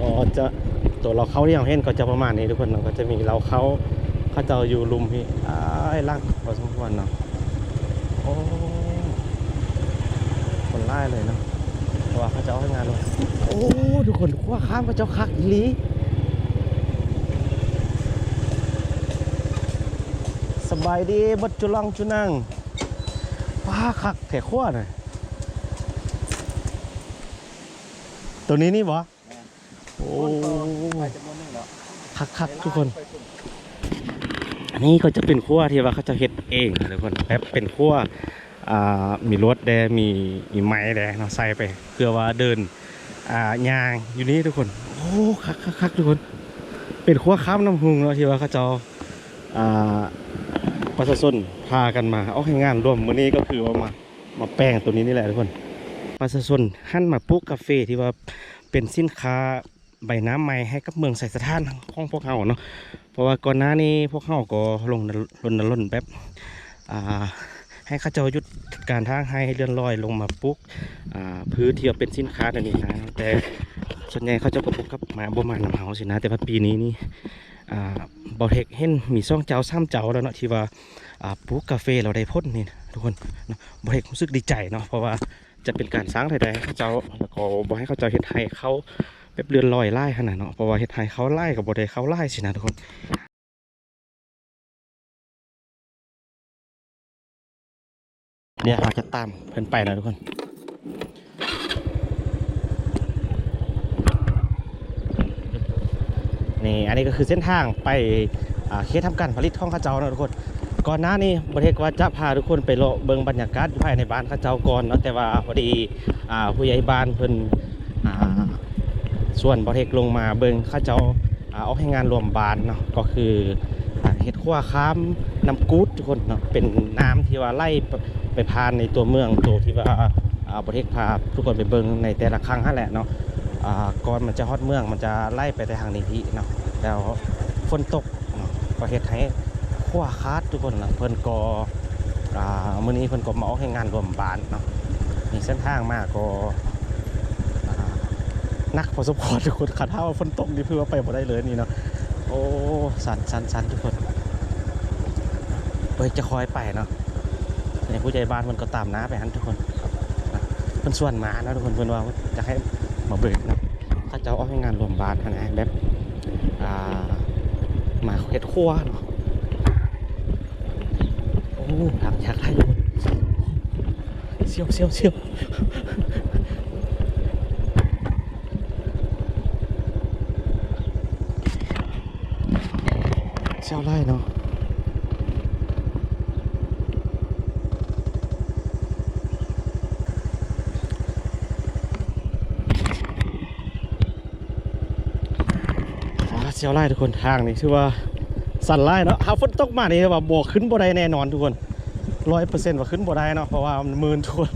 อ๋อจะตัวเราเขาที่เราเห็นก็จะประมาณนี้ทุกคนเนาะก็จะมีเราเขาเขาจะอยู่ลุมพี่อ้ายล่างพอสมควรเนาะโอ้คนไล่เลยเนาะเพราะว่าเขาจะเอาให้งานเลยโอ้ทุกคนขั้วข้ามเขาเจ้าคักอีลีสบายดีบัดจุลังจุนังว้าคักแถขั้วหน่อยตัวนี้นี่บ่ โอ้คักคักๆทุกคน อันนี้ก็จะเป็นขั้วที่ว่าเขาจะเฮ็ดเองทุกคนแบบเป็นขั้วอ่ามีรถแดมีมีไม้แดเนาะใส่ไปเพื่อว่าเดินอ่ายางอยู่นี่ทุกคน โอ้คักคักคักทุกคน เป็นขั้วข้ามน้ำหุงเนาะที่ว่าเขาจะอ่าประชาชนพากันมาเอาให้งานร่วมมื้อนี้ก็คือว่ามามาแป้งตัวนี้นี่แหละทุกคนประชาชนหันมาปลูกกาแฟที่ว่าเป็นสินค้า ใบน้ำใหม่ให้กับเมืองใส่สถานของพวกเขาเนาะเพราะว่าก่อนหน้านี้พวกเขาก็ลงรณรงค์แบบอ่าให้ข้าเจ้าหยุดการทางให้เลื่อนลอยลงมาปลูกพื้นที่เอาเป็นสินค้าอันนี้นะแต่ส่วนใหญ่เขาเจะก็ปลูกกับมาบ่มานำเฮาสินะ แต่ว่าปีนี้นี่อ่าบ่เทกเห็นมีซ่องเจ้าซ้ำเจ้าแล้วเนาะที่ว่าปลูกกาแฟเราได้พ้นนี่ทุกคนเนาะบ่เทกรู้สึกดีใจเนาะเพราะว่าจะเป็นการสร้างรายได้ให้เขาเจ้าแล้วก็บ่ให้เขาเจ้าเฮ็ดให้เขา แบบเรือนลอยไล่ขนาดเนาะเพราะว่าเฮ็ดให้เขาไล่กับบไดเขาไล่สินะทุกคนเดี๋ยวเราจะตามเพิ่นไปนะทุกคนนี่อันนี้ก็คือเส้นทางไปเขตทำการผลิตของข้าเจ้านะทุกคน ก่อนหน้านี้ประเทศว่าจะพาทุกคนไปเลาะเบิ่งบรรยากาศภายในบ้านข้าเจ้าก่อนเนาะแต่ว่าพอดีอาผู้ใหญ่บ้านเพิ่น ส่วนบอเทกลงมาเบิงเข้าเจ้าอ่าเอาให้งานรวมบานเนาะก็คือเห็ดขั้วค้ามน้ำกูดทุกคนเนาะเป็นน้ำที่ว่าไล่ไปพานในตัวเมืองตัวที่ว่าอ่าบอเทกพาทุกคนไปเบิงในแต่ละครั้งนั่นแหละเนาะก่อนมันจะฮอดเมืองมันจะไล่ไปในทางนี้ทีเนาะแล้วฝนตกเนาะก็เฮ็ดให้ขั้วคาดทุกคนเนาะเพิ่นก็อ่ามื้อนี้เพิ่นก็มาเอาให้งานรวมบานเนาะมีเส้นทางมากก็อ่า นักพอสมควรทุกคนขัดเท้าฝนตกนี่เพื่อว่าไปบ่ได้เลยนี่เนาะโอ้สันสันสันทุกคนเฮ้ยจะคอยไปเนาะในผู้ใหญ่บ้านมันก็ตามน้าไปหันทุกคนเพิ่นส่วนมานะทุกคนเพิ่อนว่าจะให้มาเบิกนะถ้าจะเอาให้งานรวมบ้านนะแบบอ่ามาเฮ็ดครัวเนาะโอ้ทางชักให้ทุกคนเสียวเสียวเสียว เชี่ยวไล่เนาะอาเชี่ยวไล่ทุกคนทางนี่ชื่อว่าสั่นไล่เนาะหาฝนตกมานี่ว่าบวกขึ้นบ่ได้แน่นอนทุกคนร้อยเปอร์เซ็นต์ว่าขึ้นบ่ได้เนาะเพราะว่ามันมืนทุกคน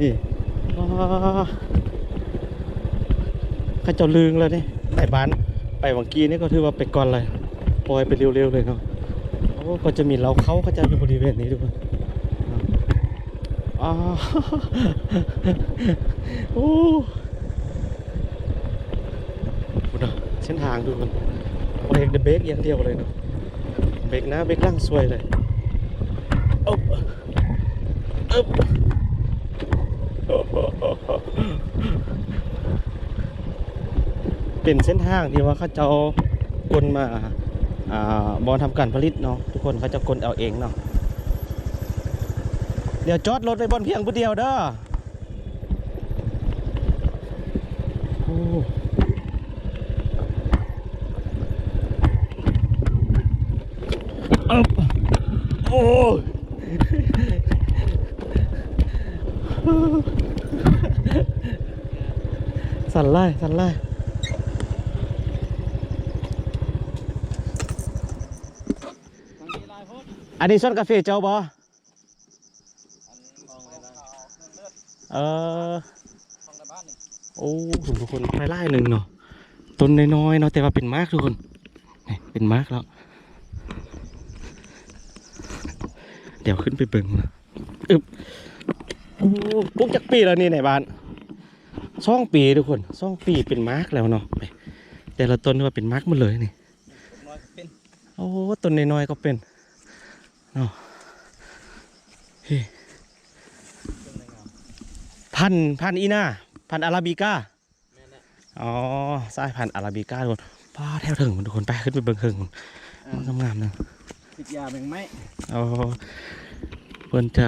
นี่ข้าเจ้าลืงเลยนี่ในบ้านไปวังกี้นี่ก็ถือว่าไปก่อนเลย ปล่อยไปเร็วๆเลยเนาะโอ้ก็จะมีเราเขาเขาจะอยู่บริเวณนี้ทุกคนอ่าโอ้คุณเนาะเส้นทางทุกคนเบรกเดเบรกอย่างเดียวเลยเนาะเบรกหนะเบรกล่างสวยเลยอ๊บอ๊บเป็นเส้นทางที่ว่าเขาเจะเอาคนมา บอลทำการผลิตเนาะทุกคนเขาจะกลเอาเองเนาะเดี๋ยวจอดรถไว้บนเพียงผู้เดียวเด้อโอ้อ๊บโอ้ยสั่นไล่สั่นไล่ อันนี้ส้นกาแฟเจ้าบอเออโอ้ทุกคนไปไล่หนึ่งเนาะต้นน้อยๆเนาะแต่ว่าเป็นมากทุกคนนี่เป็นมากแล้ว เดี๋ยวขึ้นไปเบิ่งนะอึบโอ้ปลูกจากปีแล้วนี่ในบ้านสองปีทุกคนสองปีเป็นมาร์กแล้วเนาะไปแต่ละต้นว่าเป็นมาร์กหมดเลยนี่น้อยเป็นโอ้ต้นน้อยๆก็เป็น เนาะเฮ้พันธุ์พันธุ์อีน่าพันธุ์อาราบิก้าแม่นแหละอ๋อสายพันธุ์อาราบิก้าทุกคนป้าแถวถึงมันทุกคนไปขึ้นไปเบิ่งเคิงมันงามๆหนึงติดยาแมงไหมเอาเพิ่นจะ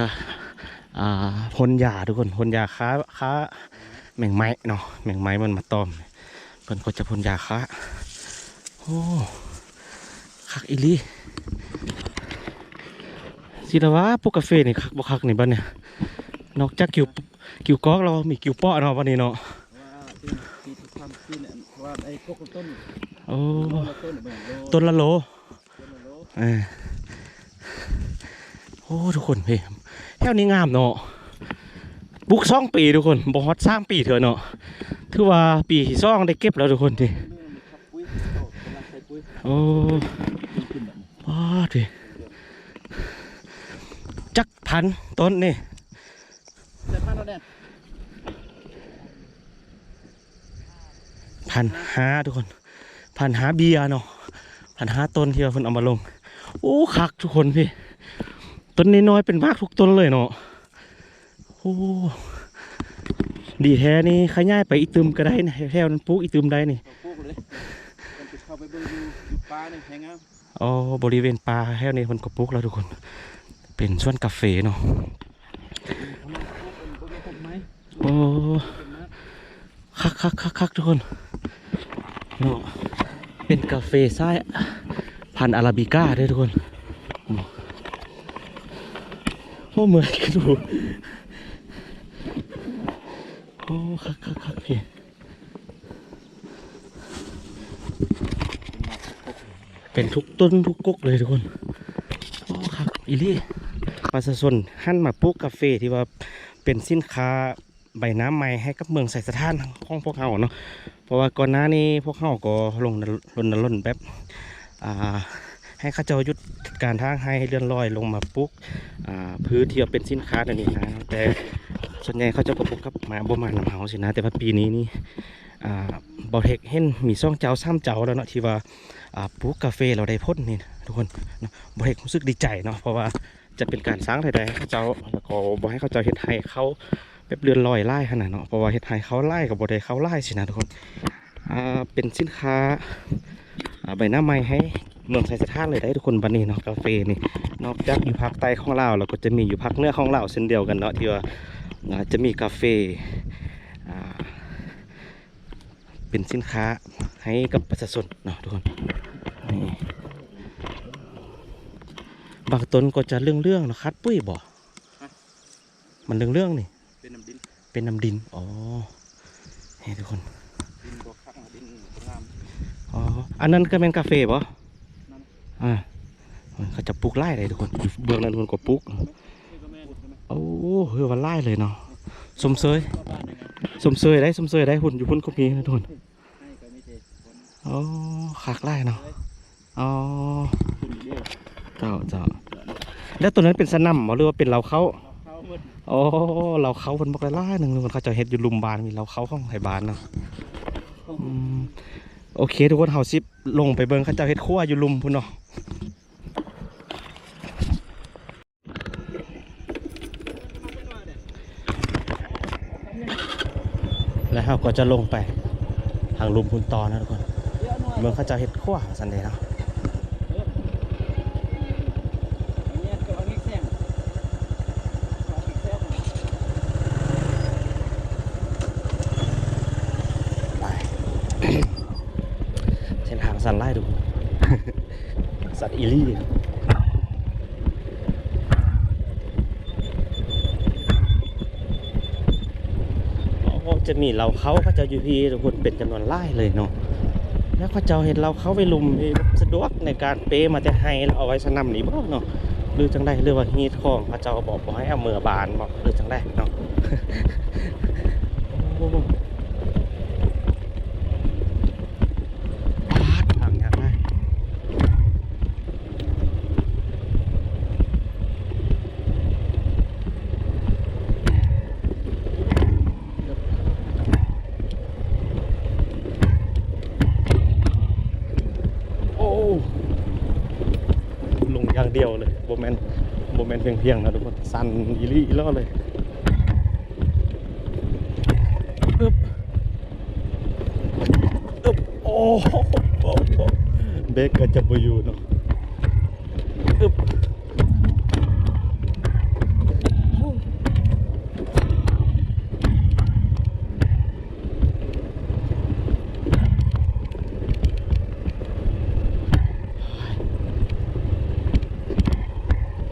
อ่าพ่นยาทุกคนพ่นยาค้าค้าแมงไม้เนาะแมงไม้มันมาตอมเพิ่นก็จะพ่นยาค้าโอ้คักอีหลี สิละวะพวกกาแฟนี่คักบ่คักนี่บ้านเนี่ยนอกจากกิวกิวกอกเรามีกิวปาะเนาะวันนี้เนาะว่าที่ที่ทุกความที่เนาะว่าไอ้พวกต้นโอ้โลละต้นเหมือนโลต้นละโลต้นละโลเออโอ้ทุกคนพี่แถวนี้งามเนาะปลูกสองปีทุกคนบ่ฮอดสามปีเถอะเนาะถือว่าปีที่องได้เก็บแล้วทุกคนทีเรื่องมันขับปุ้ยเขากำลังใส่ปุ้ยโอ้ขึ้นขึ้นแบบนี้ว้าดิ พันต้นนี่แต่บ้านเราเนี่ยพันห้าทุกคนพันห้าเบียร์เนาะพันห้าต้นที่ว่าเพิ่นเอามาลง โอ้คักทุกคนพี่ ต้นน้อยๆเป็นมากทุกต้นเลยเนาะโอ้ดีแท้นี่ขยายไปอีตึมก็ได้นะแถวนั้นปลูกอีตึมได้นี่เขาปลูกเลยมันจะเข้าไปเบิ่งอยู่อยู่ป่าเนี่ยแพงงามอ๋อบริเวณป่าแถวนี้มันก็ปลูกแล้วทุกคน เป็นสวนกาแฟเนาะโอ้คักคักคักคักทุกคนเนาะเป็นกาแฟไส้พันอาราบิก้าด้วยทุกคนโอ้เหมือนกันดูโอ้คักคักคักพี่เป็นทุกต้นทุกกกเลยทุกคน โอ้คักอีลี่ ประชาชนหันมาปลูกกาแฟที่ว่าเป็นสินค้าใบน้ำใหม่ให้กับเมืองใส่สถานของพวกเขาเนาะเพราะว่าก่อนหน้านี้พวกเขาก็ลงรณรงค์แบบอ่าให้ข้าเจ้ายุดการทางให้เลื่อนลอยลงมาปลูกอ่าพื้นที่เป็นสินค้านั่นนี่นะแต่ส่วนใหญ่เขาเจะก็ปลูกกับมาบ่มานำเฮาสินะแต่ว่าปีนี้นี่อ่าบอเทคเห็นมีซ่องเจ้าซ้ำเจ้าแล้วเนาะที่ว่าปลูกกาแฟเราได้พ้นนี่ทุกคนบอเทครู้สึกดีใจเนาะเพราะว่า จะเป็นการสร้างรายได้ให้เขาเจ้าแล้วก็บ่ให้เขาเจ้าเฮ็ดให้เขาแบบเรือนลอยไล่ขนาดเนาะเพราะว่าเฮ็ดไทยเขาไล่กับบไดเขาไล่สินะทุกคนอ่าเป็นสินค้าใบหน้าไม้ให้เมืองไซสถาเลยได้ทุกคนบันนี้เนาะกาแฟนี่นอกจากอยู่ภาคใต้ของลาเราก็จะมีอยู่ภาคเหนือของลาเช่นเดียวกันเนาะที่ว่าจะมีกาแฟอ่าเป็นสินค้าให้กับประชาชนเนาะทุกคนนี่ บางต้นก็จะเรื่องเรื่องๆเนาะคัดปุ้ยบ่มันเรื่องเรื่องๆนี่เป็นน้ำดินเป็นน้ำดินอ๋อนี่ทุกคนดินบ่คักนะดินบ่งามอ๋ออันนั้นก็เป็นกาแฟป่ะนั่นอ่ามันเขาจะปลูกไร่เลยทุกคนอยู่เบื้องนั้นทุกคนก็ปลูกนี่ก็แม่นใช่ไหมโอ้เฮ้ยวันไร่เลยเนาะสมเสยก็บ้านนี่ไงสมเสยได้สมเสยได้หุ่นอยู่พุ่นก็มีนะทุกคนให้ก็มีแต่คนอ๋อขากไร่เนาะอ๋อคุณ เจ้าเจ้าแล้วตัวนั้นเป็นสนัมหรือว่าเป็นเราเขาเข้าเพิ่นอ๋อเราเขาเป็นบอกไร่หนึ่งคนเขาจะเฮ็ดอยู่ลุมบานมีเราเขาของไห่บานเนาะโอเค ทุกคนเฮาซิปลงไปเบิ่งเขาเจ้าเฮ็ดครัวอยู่ลุมพุ่นเนาะแล้วเราก็จะลงไปทางลุมพุ่นตอนะทุกคนเดี๋ยวหน่อเบิ่งเขาเจ้าเฮ็ดครัวสันเดย์เนาะ อันนี้ก็อันนี้แซงเอาอีกแซง ไป เส้นทางสันไล่ดู สัตว์อีลี่อ๋อจะมีเราเขาเขาเจะอยู่พี่ทุกคนเป็นจำนวนไล่เลยเนาะแล้วเขาเจ้าเห็นเราเขาไปลุมนี่สะดวกในการเปมาแต่ให้แล้วเอาไว้สนำนี่บ่เนาะหรือจังได้หรือว่าฮีทของเขาเจ้าบอกบ่ให้เอามือบานบอกหรือจังได้เนาะ โอ้ปาดทางยากได้างเดียวเลยโบแมน ที่ยงนะทุกคนสั่นอีลี่อีล่อเลยอึ๊บอึ๊บโอ้โหเบรกก็จะไปอยู่เนาะอึ๊บ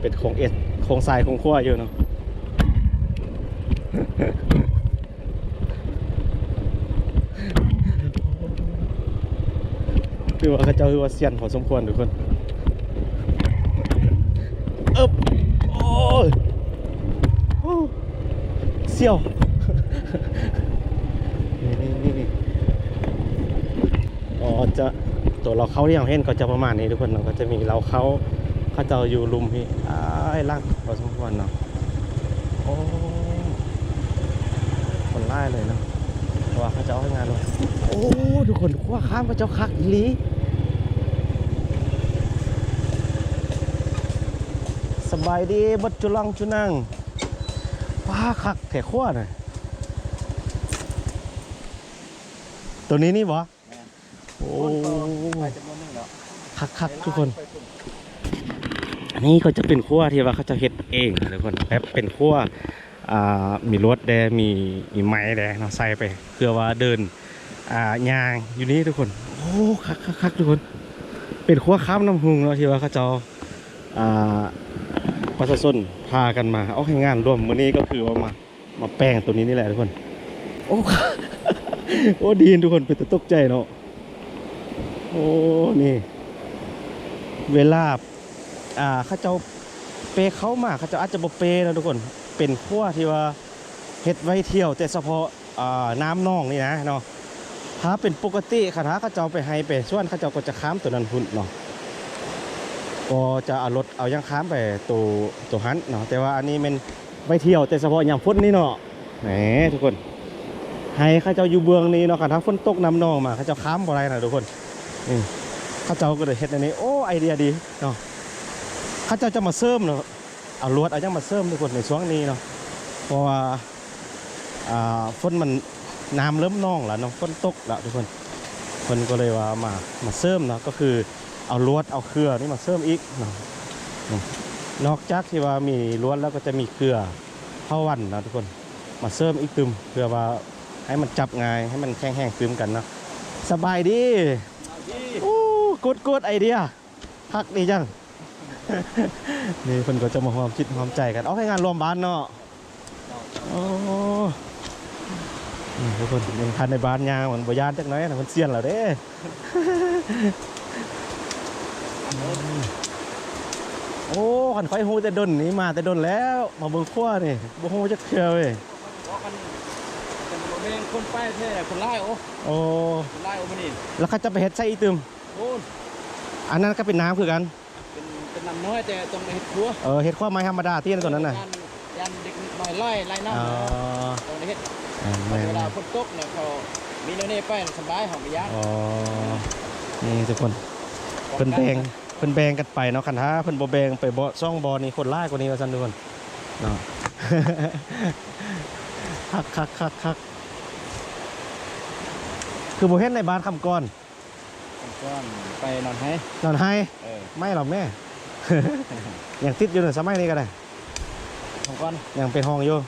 เป็นโครงเอ็ดโคร งทรายคงขั้วอยู่เนาะคือว่าเขาเจ้าคือว่าเซียนพอสมควรทุกคนเอ๊บโอ้ยโอ้เสี่ยวนี่นี่นี่อ๋อจะตัวเราเข้าที่เราเห็นก็จะประมาณนี้ทุกคนเนาก็จะมีเราเข้าเขาเจ้าอยู่ลุมพี่อ้า ยล่างพอสมควรเนาะโอ้คนไล่เลยเนาะเพราะว่าเขาเจ้าให้งานเลยโอ้ทุกคนขั้วข้ามเขาเจ้าคักอีหลีสบายดีบัดจุลังจุนังป้าคักแถขั้วน่ะตัวนี้นี่บ่โอ้ไปจำนวนหนึงแล้วคักคักทุกคน อันนี้ก็จะเป็นขั้วที่ว่าเขาจะเฮ็ดเองทุกคนแบบเป็นขั้วอ่ามีรถแดมีมีไม้แดเนาะใส่ไปเพื่อว่าเดินอ่ายางอยู่นี่ทุกคน โอ้คักคักคักทุกคน เป็นขั้วข้ามน้ำหุงเนาะที่ว่าเขาจะอ่าประชาชนพากันมาเอาให้งานร่วมมื้อนี้ก็คือว่ามามาแป้งตัวนี้นี่แหละทุกคน โอ้โอ้ดีนทุกคนเป็นตัวตกใจเนาะโอ้นี่ เวลา อ่าเขาเจ้าเปเขามาเขาเจ้าอาจจะบ่เปนะทุกคนเป็นขั้วที่ว่าเฮ็ดไว้เที่ยว แต่เฉพาะอ่าน้ำนองนี่นะเนาะถ้าเป็นปกติคณะเขาเจ้าไปให้ไปส่วนเขาเจ้าก็จะค้ามตัวนั้นพุ่นเนาะก็จะเอารถเอายังค้ามไปตัวตัวหันเนาะแต่ว่าอันนี้มันไว้เที่ยวแต่เฉพาะยามฝนนี่เนาะแหมทุกคน ให้เขาเจ้าอยู่เบืองนี้เนาะคันถ้าฝนตกน้ำนองมาเขาเจ้าค้ามบ่ได้นะทุกคนนี่เขาเจ้าก็เลยเฮ็ดอันนี้โอ้ไอเดียดีเนาะ ข้าเจ้าจะมาเสริมเนาะเอาลวดเอายังมาเสริมทุกคนในช่วงนี้เนาะเพราะว่าอ่าฝนมันน้ำเริ่มน่องแล้วเนาะฝนตกแล้วทุกคนคนก็เลยว่ามามาเสริมเนาะก็คือเอาลวดเอาเครือนี่มาเสริมอีกเนาะนอกจากที่ว่ามีลวดแล้วก็จะมีเครือเข้าวันนะทุกคนมาเสริมอีกตึมเพื่อว่าให้มันจับง่ายให้มันแข็งแห้งตึมกันเนาะสบายดีโอ้กดกดไอเดียพักดีจัง นี่เพิ่นก็จะมาความคิดความใจกัน เอาให้งานรวมบ้านเนาะโอ้นี่ทุกคนยังทันในบ้านยางมันบ่ยานจักหน้อยนะมันเสียนแล้วเด้โอ้ขันไฟฮู้แต่ดนนี่มาแต่ดนแล้ว มาเบิ่งขั้วนี่บ่ฮู้จักเทื่อเว้ยว่ากันเป็นโมเมนคนป้ายแท้คนไล่โอ้โอ้คนไล่โอ้มานี่แล้วเขาจะไปเฮ็ดใส่อีตึมโอ้นอันนั้นก็เป็นน้ำคือกันเป็ นเป็นน้ำน้อยแต่ต้องเห็ดครัวเออเฮ็ดขั้วไม้ธรรมดาที่นั่นตัวนั้นน่ะ ยัยันเด็กหน่อยไล่ไล่น้ำอ๋อนะต้องได้เห็ดอ่าแม่นเวลาฝนตกเนี่ยเขามีแนวนี้ไปสบายหอมไปยากอ๋อนี่ทุกคนเพิ่นแบ่งเพิ่นแบ่งกันไปเนาะคันถ้าเพิ่นบ่แบ่งไปบ่ซ่องบ่นี่คนหลายกว่านี้ว่าซั่นทุกคนเนาะ คักคักคักคักคือบ่เห็นในบ้านคำก่อนก้อนไปนอนให้นอนให้เออไม่หรอกแม่ ยังติดอยู่ในสมัยนี้ก็ได้ของก้อนยังเป็นห้องอยู่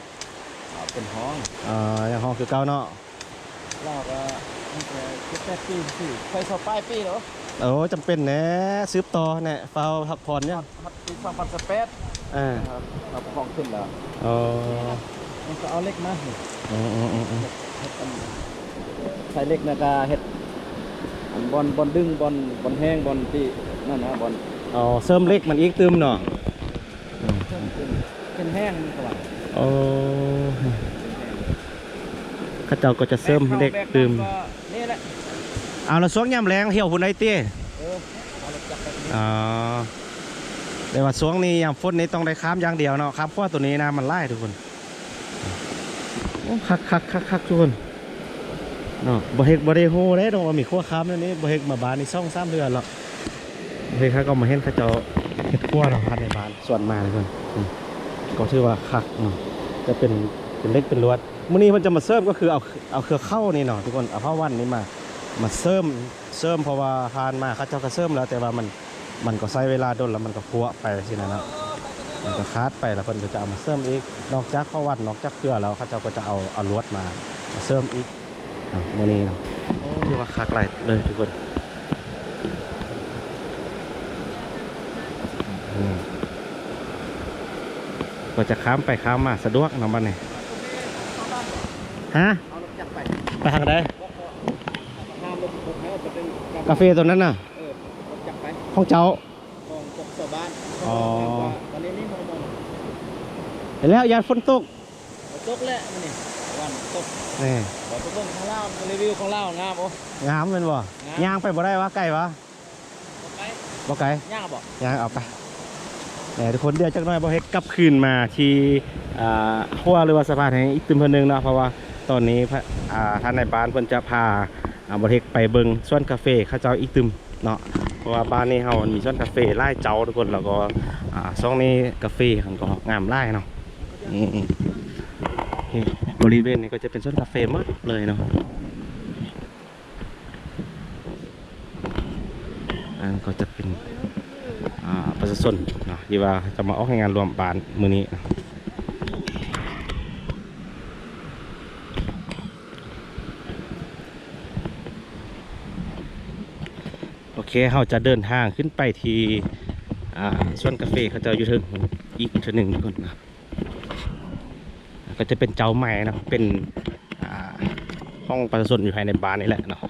เอาเป็นห้องเอ่อยังห้องคือเก่าเนาะเราก็ตั้งแต่คิดแปดปีสี่เคยสอบป้ายปีเหรอโอ้จำเป็นแหน่ซื้อต่อแหน่เฝ้าพักผ่อนเนี่ยฮัดปีสองพันสเปซอ่าครับเราคลองขึ้นแล้วอ๋อมันก็เอาเล็กมาเฮ็ดอืมอืมอืมอืมอันใส่เล็กนะกาเฮ็ดอันบอลบอลดึงบอลบอลแห้งบอลที่นั่นนะบอล อ๋อเสริมเล็กมันอีกตึมเนาะเป็นเป็นแห้งมันสว่างโอ้เข้าเจ้าก็จะเสริมเล็กตึมก็นี่แหละเอาละสวงยามแรงเที่ยวพุ่นไอเต้เออเอาละจับไปนี่อ๋อแต่ว่าสวงนี้ยามฝนนี้ต้องได้ข้ามอย่างเดียวเนาะข้ามเพราะว่าตัวนี้นะมันไล่ทุกคนโอ้คักคักคักคักทุกคนเนาะบ่เฮกบ่ได้โฮได้ดอกว่ามีขั้วข้ามนั่นนี่บ่เฮกมาบานนี่ซ่องสามเดือนหรอกบ่ เฮกเขาก็มาเห็นเขาเจ้าเห็ดขั้วเนาะภายในบ้านส่วนมาเลยเพิ่นอืมก็ถือว่าคักเนาะจะเป็นเป็นเล็กเป็นลวดมื้อนี้มันจะมาเสริมก็คือเอาเอาเครือเข้านี่เนาะทุกคนเอาผ้าวันนี้มามาเสริมเสริมเพราะว่าผ่านมาเขาเจ้าก็เสริมแล้วแต่ว่ามันมันก็ใช้เวลาโดนแล้วมันก็พัวไปสินะเนาะมันก็คาดไปแล้วเพิ่นก็จะเอามาเสริมอีกนอกจากข้าววัดนอกจากเครือแล้วเขาเจ้าก็จะเอาเอาลวดมามาเสริมอีกอะมื้อนี้เนาะถือว่าคักหลายเลยทุกคนอืม ก็จะข้ามไปข้ามมาสะดวกเนาะบ้านนี้ฮะเอารถจักรไปไปทางใดห้ามรถรถให้เอาไปเป็นกาแฟตัวนั้นน่ะเออรถจักรไปของเจ้าของพวกชาวบ้านอ๋อตอนนี้นี่เขาบอกเห็นแล้วยานฝนตกเอาตกแล้วมันนี่วันตกนี่บอกไปเบิ่งข้างล่างรีวิวข้างล่างงามโอ้งามเป็นบ่งามย่างไปบ่ได้วะไก่วะไปบ่ไก่ย่างบอกย่างเอาไป แหมทุกคนเดี๋ยวจักหน่อยบ่เฮ็ดกลับคืนมาที่ขั้วหรือว่าสะพานแห่งอีกตึมเพิ่นหนึงเนาะเพราะว่าตอนนี้ท่านในบ้านเพิ่นจะพาอ่าบ่เฮ็ดไปเบิงส่วนกาแฟเขาเจ้าอีกตึมเนาะเพราะว่าบ้านนี้เฮามีส่วนกาแฟหลายเจ้าทุกคนแล้วก็ช่องนี้กาแฟมันก็งามหลายเนาะบริเวณนี้ก็จะเป็นส่วนกาแฟหมดเลยเนาะก็จะเป็น ประชาชนนะที่ว่าจะมาออกให้งานรวมบานมือนี้โอเคเราจะเดินทางขึ้นไปที่อ่วนกาแฟเขาจะอยู่ถึงอีกเทีหนึ่งทุกคนนะก็จะเป็นเจ้าใหม่นะเป็นห้องประชาชนอยู่ภายในบ้านนี่แหละเนาะ